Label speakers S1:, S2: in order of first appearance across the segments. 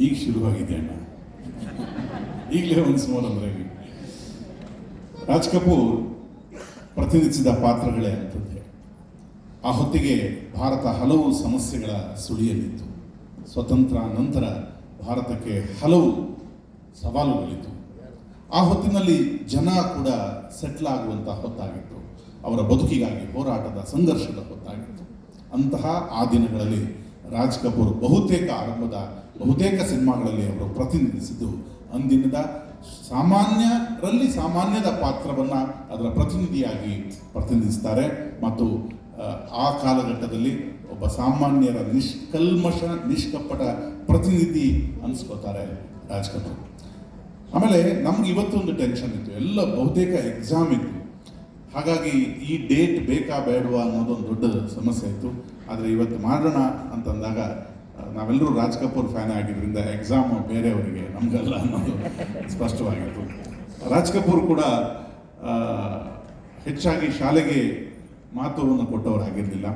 S1: ಈಗ ಶುರುವಾಗಿದೆ ಅಣ್ಣ. ಈಗಲೇ ಒಂದು ಸ್ಮಾಲ್ ಅಂದ್ರೆ ರಾಜ್ ಕಪೂರ್ ಪ್ರತಿನಿಧಿಸಿದ ಪಾತ್ರಗಳೇ ಅಂತಂದೆ ಆ ಹೊತ್ತಿಗೆ ಭಾರತ ಹಲವು ಸಮಸ್ಯೆಗಳ ಸುಳಿಯಲ್ಲಿತ್ತು. ಸ್ವತಂತ್ರ ನಂತರ ಭಾರತಕ್ಕೆ ಹಲವು ಸವಾಲುಗಳಿತ್ತು. ಆ ಹೊತ್ತಿನಲ್ಲಿ ಜನ ಕೂಡ ಸೆಟ್ಲ್ ಆಗುವಂತಹ ಹೊತ್ತಾಗಿತ್ತು. ಅವರ ಬದುಕಿಗಾಗಿ ಹೋರಾಟದ ಸಂಘರ್ಷದ ಹೊತ್ತಾಗಿತ್ತು. ಅಂತಹ ಆ ದಿನಗಳಲ್ಲಿ ರಾಜ್ ಕಪೂರ್ ಬಹುತೇಕ ಆರಂಭದ ಬಹುತೇಕ ಸಿನಿಮಾಗಳಲ್ಲಿ ಅವರು ಪ್ರತಿನಿಧಿಸಿದ್ದು. ಅಂದಿನದ ಸಾಮಾನ್ಯರಲ್ಲಿ ಸಾಮಾನ್ಯದ ಪಾತ್ರವನ್ನ ಅದರ ಪ್ರತಿನಿಧಿಯಾಗಿ ಪ್ರತಿನಿಧಿಸ್ತಾರೆ. ಮತ್ತು ಆ, ಕಾಲಘಟ್ಟದಲ್ಲಿ ಒಬ್ಬ ಸಾಮಾನ್ಯರ ನಿಷ್ಕಲ್ಮಶ ನಿಷ್ಕಪಟ ಪ್ರತಿನಿಧಿ ಅನ್ಸ್ಕೋತಾರೆ ರಾಜ್ ಕಪೂರ್. ಆಮೇಲೆ ನಮ್ಗೆ ಇವತ್ತೊಂದು ಟೆನ್ಷನ್ ಇತ್ತು. ಎಲ್ಲ ಬಹುತೇಕ ಎಕ್ಸಾಮ್ ಇತ್ತು. ಹಾಗಾಗಿ ಈ ಡೇಟ್ ಬೇಕಾ ಬೇಡವಾ ಅನ್ನೋದೊಂದು ದೊಡ್ಡ ಸಮಸ್ಯೆ ಇತ್ತು ಆದರೆ ಇವತ್ತು ಮಾಡೋಣ ಅಂತಂದಾಗ ನಾವೆಲ್ಲರೂ ರಾಜ್ ಕಪೂರ್ ಫ್ಯಾನ್ ಆಗಿದ್ದರಿಂದ ಎಕ್ಸಾಮ್ ಬೇರೆಯವರಿಗೆ ನಮಗಲ್ಲ ಅನ್ನೋದು ಸ್ಪಷ್ಟವಾಗಿತ್ತು. ರಾಜ್ ಕಪೂರ್ ಕೂಡ ಹೆಚ್ಚಾಗಿ ಶಾಲೆಗೆ ಮಹತ್ವವನ್ನು ಕೊಟ್ಟವರಾಗಿರಲಿಲ್ಲ.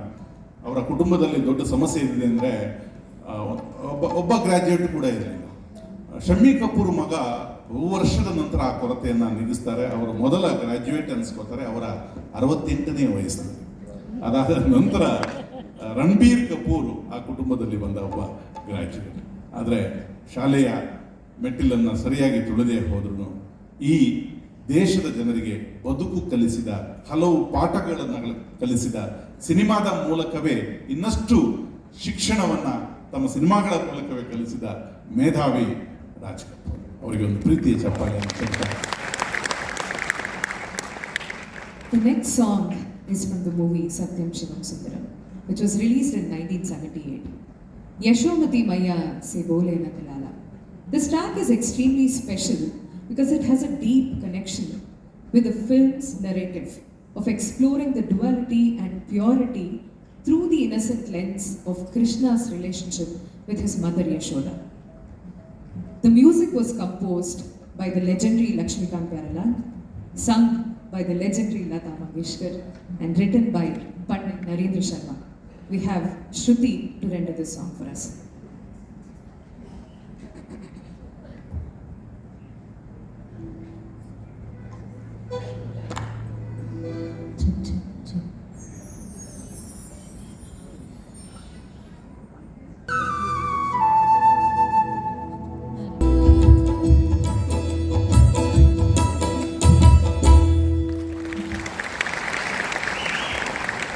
S1: ಅವರ ಕುಟುಂಬದಲ್ಲಿ ದೊಡ್ಡ ಸಮಸ್ಯೆ ಇದೆ ಅಂದರೆ ಒಬ್ಬ ಒಬ್ಬ ಗ್ರ್ಯಾಜುಯೇಟ್ ಕೂಡ ಇರಲಿಲ್ಲ. ಶಮ್ಮಿ ಕಪೂರ್ ಮಗ ವರ್ಷದ ನಂತರ ಆ ಕೊರತೆಯನ್ನು ನೀಗಿಸ್ತಾರೆ. ಅವರು ಮೊದಲ ಗ್ರಾಜ್ಯುಯೇಟ್ ಅನ್ಸ್ಕೋತಾರೆ. ಅವರ ಅರವತ್ತೆಂಟನೇ ವಯಸ್ಸಿನಲ್ಲಿ ಅದಾದ ನಂತರ ರಣಬೀರ್ ಕಪೂರ್ ಆ ಕುಟುಂಬದಲ್ಲಿ ಬಂದ ಒಬ್ಬ ಗ್ರಾಜ್ಯುಯೇಟ್ ಆದರೆ ಶಾಲೆಯ ಮೆಟ್ಟಿಲನ್ನು ಸರಿಯಾಗಿ ತುಳಿದೇ ಹೋದ್ರು ಈ ದೇಶದ ಜನರಿಗೆ ಬದುಕು ಕಲಿಸಿದ, ಹಲವು ಪಾಠಗಳನ್ನು ಕಲಿಸಿದ ಸಿನಿಮಾದ ಮೂಲಕವೇ ಇನ್ನಷ್ಟು ಶಿಕ್ಷಣವನ್ನ ತಮ್ಮ ಸಿನಿಮಾಗಳ ಮೂಲಕವೇ ಕಲಿಸಿದ ಮೇಧಾವಿ ರಾಜ್ ಕಪೂರ್. ಅವರಿಗೆ ಒಂದು ಪ್ರೀತಿಯ ಚಪ್ಪಾಳೆ ಅಂತ ಹೇಳ್ತಾರೆ
S2: The next song is from the movie Satyam Shivam Sundaram, which was released in 1978. Yashomati Maya Se Bole Na Dilala. This track is extremely special because it has a deep connection with the film's narrative of exploring the duality and purity through the innocent lens of Krishna's relationship with his mother Yashoda. The music was composed by the legendary Lakshmikant Pyarelal, sung by the legendary Lata Mangeshkar, and written by Pandit Narendra Sharma. We have Shruti to render this song for us.